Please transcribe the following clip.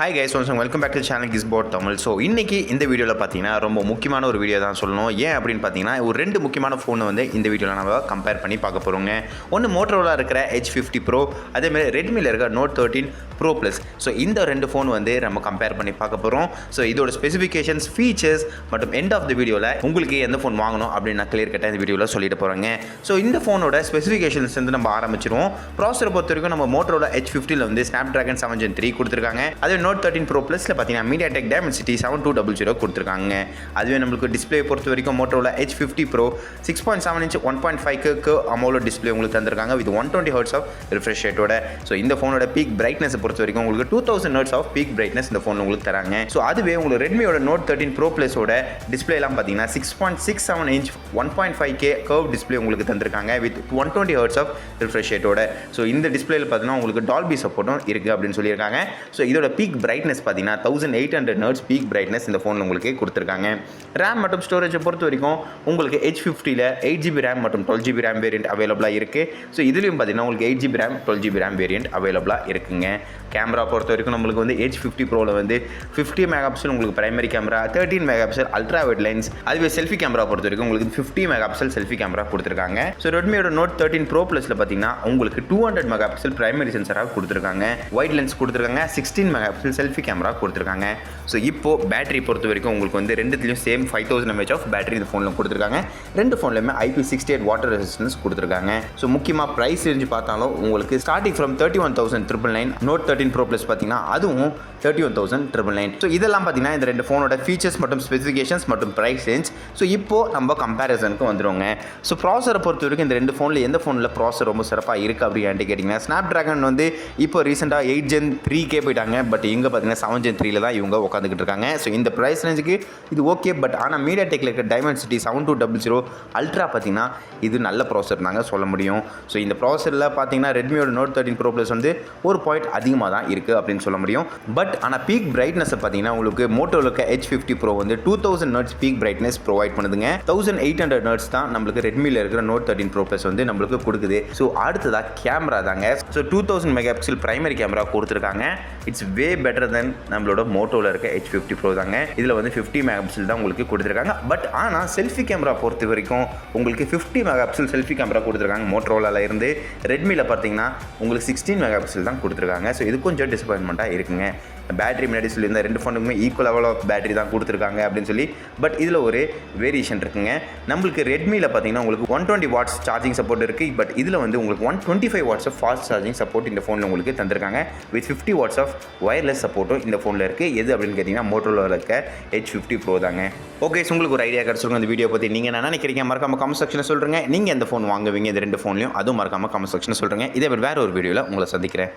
Hi guys once welcome back to channel kiss போர்ட் Tamil so இன்றைக்கி இந்த வீடியோவில் பார்த்தீங்கன்னா ரொம்ப முக்கியமான ஒரு வீடியோ தான் சொல்லணும். ஏன் அப்படின்னு பார்த்தீங்கன்னா ஒரு ரெண்டு முக்கியமான ஃபோனை வந்து இந்த வீடியோவில் நம்ம கம்பேர் பண்ணி பார்க்க போகிறோங்க ஒன்று மோட்டரோவில் இருக்கிற ஹெச் ஃபிஃப்டி ப்ரோ அதேமாதிரி ரெட்மியில் இருக்கிற note thirteen pro plus so இந்த ரெண்டு ஃபோன் வந்து நம்ம கம்பேர் பண்ணி பார்க்க போகிறோம் ஸோ இதோட ஸ்பெசிஃபிகேஷன்ஸ் ஃபீச்சர்ஸ் மற்றும் எண்ட் ஆஃப் த வீடியோவில் உங்களுக்கு எந்த ஃபோன் வாங்கணும் அப்படின்னு நான் கிளியர் கட்டாக இந்த வீடியோவில் சொல்லிட்டு போகிறேங்க ஸோ இந்த ஃபோனோட ஸ்பெசிஃபிகேஷன்ஸ் வந்து நம்ம ஆரம்பிச்சிருவோம். ப்ராசரை பொறுத்த வரைக்கும் நம்ம மோட்டரோட ஹெச் ஃபிஃப்டியில் வந்து Snapdragon seven gen three கொடுத்துருக்காங்க. அதே நோட் தேர்ட்டின் ப்ரோ ப்ளஸில் பார்த்தீங்கன்னா MediaTek Dimensity seven two double zero கொடுத்துருக்காங்க. அதுவே நம்மளுக்கு டிஸ்பிளே பொறுத்த வரைக்கும் மோட்டோவில் H fifty pro six point seven inch one point ஃபைவ்க்கு அமௌலோ டிஸ்பிளே உங்களுக்கு தந்திருக்காங்க. With one twenty hertz of refresh ரேட்டோட so இந்த ஃபோனோட பீக் பிரைட்னஸ் பொறுத்த வரைக்கும் உங்களுக்கு two thousand hertz of peak brightness இந்த ஃபோன் உங்களுக்கு தராங்க. ஸோ அதுவே உங்களுக்கு ரெட்மியோட நோட் தேர்ட்டின் ப்ரோ ப்ளஸோட டிஸ்பிளேலாம் பார்த்தீங்கன்னா six point six seven inch one point five K curve display உங்களுக்கு தந்திருக்காங்க. With one twenty hertz of refresh ரேட்டோட so இந்த டிஸ்பிளேல பார்த்தீங்கன்னா உங்களுக்கு டால்பி சப்போர்ட்டும் இருக்குது அப்படின்னு சொல்லியிருக்காங்க. ஸோ இதோட பீக் பிரைட்னஸ் பார்த்தீங்கன்னா thousand eight hundred nits peak brightness இந்த ஃபோனில் உங்களுக்கு கொடுத்துருக்காங்க. ரேம் மற்றும் ஸ்டோரேஜை பொறுத்த வரைக்கும் உங்களுக்கு ஹெச் ஃபிஃப்டியில் எயிட் ஜிபி ரேம் மற்றும் டுவெல் ஜிபி ரேம் வேரியண்ட் அவைலபிளாக இருக்குது ஸோ இதுலேயும் பார்த்தீங்கன்னா உங்களுக்கு eight GB RAM twelve GB RAM variant அவைலபிளாக இருக்குங்க. கேமரா பொறுத்த வரைக்கும் நம்மளுக்கு வந்து ஹெச் ஃபிஃப்டி ப்ரோவில் வந்து ஃபிஃப்டி மெகா பிக்சல் உங்களுக்கு primary camera thirteen megapixel ultra wide lens அதுவே செல்ஃபி கேமரா பொறுத்த வரைக்கும் உங்களுக்கு fifty megapixel selfie camera கொடுத்துருக்காங்க ஸோ ரெட்மியோட நோட் தேர்ட்டின் ப்ரோ ப்ளஸில் பார்த்தீங்கன்னா உங்களுக்கு two hundred megapixel primary சென்சராக கொடுத்துருக்காங்க. ஒயிட் லென்ஸ் கொடுத்துருக்காங்க sixteen megapixel selfie camera கொடுத்துருக்காங்க. ஸோ இப்போ பேட்டரி பொறுத்த வரைக்கும் உங்களுக்கு வந்து ரெண்டுத்துலையும் same five thousand mAh of battery இந்த ஃபோனில் கொடுத்துருக்காங்க. ரெண்டு ஃபோன்லையுமே IP sixty eight water resistance கொடுத்துருக்காங்க. ஸோ முக்கியமாக ப்ரைஸ் தெரிஞ்சு பார்த்தாலும் உங்களுக்கு starting from thirty one thousand triple nine note thirteen pro plus பார்த்தீங்கன்னா அதுவும் thirty one thousand triple nine so இதெல்லாம் பார்த்தீங்கன்னா இந்த ரெண்டு ஃபோனோட ஃபீச்சர்ஸ் மற்றும் ஸ்பெசிஃபிகேஷன்ஸ் மற்றும் ப்ரைஸ் ரேஞ்ச் ஸோ இப்போ நம்ம கம்பேரிசனுக்கு வந்துடுவோங்க ஸோ ப்ராசரை பொறுத்த வரைக்கும் இந்த ரெண்டு ஃபோனில் எந்த ஃபோனில் ப்ராசர் ரொம்ப சிறப்பாக இருக்குது அப்படின்னு கேட்டிங்கன்னா ஸ்னாப் ட்ராகன் வந்து இப்போ ரீசெண்டாக எயிட் ஜென் த்ரீ கே போயிட்டாங்க. பட் இங்கே பார்த்தீங்கன்னா செவன் ஜென் த்ரீல தான் இவங்க உட்காந்துக்கிட்டு இருக்காங்க. ஸோ இந்த ப்ரைஸ் ரேஞ்சுக்கு இது ஓகே பட் ஆனால் மீடியா டெக்கில் இருக்க Dimensity seven two double zero ultra பார்த்தீங்கன்னா இது நல்ல ப்ராசர் தாங்க சொல்ல முடியும். ஸோ இந்த ப்ராசரில் பார்த்தீங்கன்னா ரெட்மியோட நோட் தேர்ட்டின் ப்ரோ ப்ளஸ் வந்து ஒரு பாயிண்ட் அதிகமாக தான் இருக்குது அப்படின்னு சொல்ல முடியும். பட் ஆனால் பீக் பிரைட்னஸை பார்த்தீங்கன்னா உங்களுக்கு மோட்டோவில் இருக்க ஹெச் ஃபிஃப்டி ப்ரோ வந்து two thousand nits peak brightness provide பண்ணுதுங்க. தௌசண்ட் எயிட் ஹண்ட்ரட் நர்ட்ஸ் தான் நம்மளுக்கு ரெட்மியில் இருக்கிற நோட் தேர்ட்டின் ப்ரோ ப்ளஸ் வந்து நம்மளுக்கு கொடுக்குது. ஸோ அடுத்ததாக கேமரா தாங்க. So two thousand megapixel primary camera கொடுத்துருக்காங்க. இட்ஸ் வே பெட்டர் தென் நம்மளோட மோட்டோவில் இருக்க ஹெச் ஃபிஃப்டி ப்ரோ தாங்க. இதில் வந்து ஃபிஃப்டி மெகா பிக்சல் தான் உங்களுக்கு கொடுத்துருக்காங்க. பட் ஆனால் செல்ஃபி கேமரா பொறுத்த வரைக்கும் உங்களுக்கு fifty megapixel selfie camera கொடுத்துருக்காங்க மோட்டரோலாவில் இருந்து. ரெட்மியில் பார்த்தீங்கன்னா உங்களுக்கு சிக்ஸ்டீன் மெகா பிக்சல் தான் கொடுத்துருக்காங்க. ஸோ இது கொஞ்சம் டிசப்பாயின்மெண்ட்டாக இருக்குங்க. பேட்டரி முன்னாடி சொல்லியிருந்த ரெண்டு ஃபோனுக்குமே ஈக்குவல் லெவல் ஆஃப் பேட்டரி தான் கொடுத்துருக்காங்க அப்படின்னு சொல்லி. பட் இதில் ஒரு வேரியேஷன் இருக்குங்க. நம்மளுக்கு ரெட்மியில் பார்த்தீங்கன்னா உங்களுக்கு one twenty watts charging support இருக்குது பட் இதில் வந்து உங்களுக்கு one twenty five watts of fast charging support இந்த ஃபோனில் உங்களுக்கு தந்திருக்காங்க. With fifty watts of wireless சப்போர்ட்டும் இந்த ஃபோனில் இருக்குது எது அப்படின்னு கேட்டிங்கன்னா மோட்டோவில் இருக்க ஹெச் ஃபிஃப்டி ப்ரோ தாங்க. ஓகே உங்களுக்கு ஒரு ஐடியா கிடச்சிருக்கும் இந்த வீடியோ பற்றி நீங்கள் என்ன நினைக்கிறீங்க மறக்காம கமெண்ட் செக்ஷனில் சொல்கிறேங்க நீங்கள் எந்த ஃபோன் வாங்குவீங்க இந்த ரெண்டு ஃபோன்லையும் அதுவும் மறக்காம கமெண்ட் செக்ஷனில் சொல்கிறேங்க இதே மாதிரி வேறு ஒரு வீடியோவில் உங்களை சந்திக்கிறேன்.